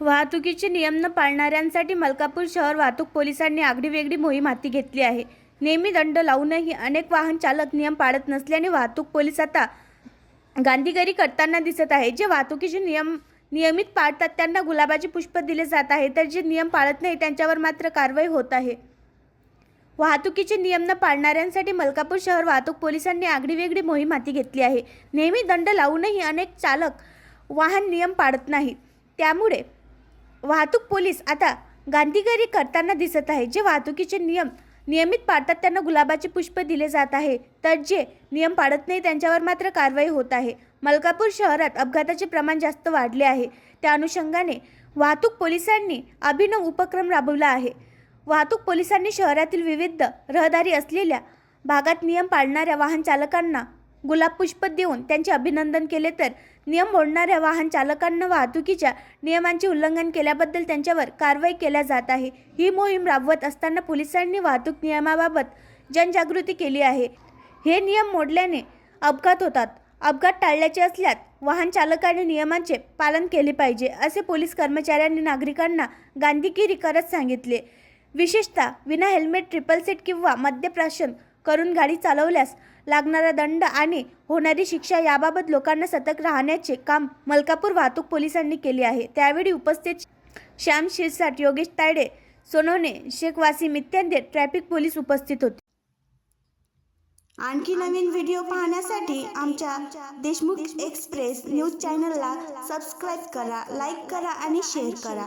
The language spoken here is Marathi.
वाहतुकीचे नियम न पाळणाऱ्यांसाठी मलकापूर शहर वाहतूक पोलिसांनी आगळीवेगळी मोहीम हाती घेतली आहे. नेहमी दंड लावूनही अनेक वाहन चालक नियम पाळत नसल्याने वाहतूक पोलीस आता गांधीगिरी करताना दिसत आहे. जे वाहतुकीचे नियम नियमित पाळतात त्यांना गुलाबाचे पुष्प दिले जात आहे तर जे नियम पाळत नाही त्यांच्यावर मात्र कारवाई होत आहे. वाहतुकीचे नियम न पाळणाऱ्यांसाठी मलकापूर शहर वाहतूक पोलिसांनी आगळीवेगळी मोहीम हाती घेतली आहे. नेहमी दंड लावूनही अनेक चालक वाहन नियम पाळत नाहीत त्यामुळे वाहतूक पोलीस आता गांधीगिरी करताना दिसत आहे. जे वाहतुकीचे नियम नियमित पाळतात त्यांना गुलाबाचे पुष्प दिले जात आहे. तर जे नियम पाळत नाही त्यांच्यावर मात्र कारवाई होत आहे. मलकापूर शहरात अपघाताचे प्रमाण जास्त वाढले आहे. त्या अनुषंगाने वाहतूक पोलिसांनी अभिनव उपक्रम राबवला आहे. वाहतूक पोलिसांनी शहरातील विविध रहदारी असलेल्या भागात नियम पाळणाऱ्या वाहन चालकांना गुलाब पुष्प देऊन त्यांचे अभिनंदन केले तर नियम मोडणाऱ्या वाहन चालकांना वाहतुकीच्या नियमांचे उल्लंघन केल्याबद्दल त्यांच्यावर कारवाई केल्या जात आहे. ही मोहीम राबवत असताना पोलिसांनी वाहतूक नियमाबाबत जनजागृती केली आहे. हे नियम मोडल्याने अपघात होतात. अपघात टाळल्याचे असल्यास वाहन चालकाने नियमांचे पालन केले पाहिजे असे पोलीस कर्मचाऱ्यांनी नागरिकांना गांधीगिरी करत सांगितले. विशेषतः विना हेल्मेट ट्रिपल सीट किंवा मद्यप्राशन करून गाडी चालवल्यास लागणारा दंड आणि होणारी शिक्षा याबाबत लोकांना सतर्क राहण्याचे काम मलकापूर वाहतूक पोलिसांनी केले आहे. त्यावेळी उपस्थित श्याम शिरसाट योगेश तायडे सोनवणे शेख वासिम इत्यादी ट्रॅफिक पोलीस उपस्थित होते. आणखी नवीन व्हिडिओ पाहण्यासाठी आमच्या देशमुख एक्सप्रेस न्यूज चॅनलला सबस्क्राईब करा लाईक करा आणि शेअर करा.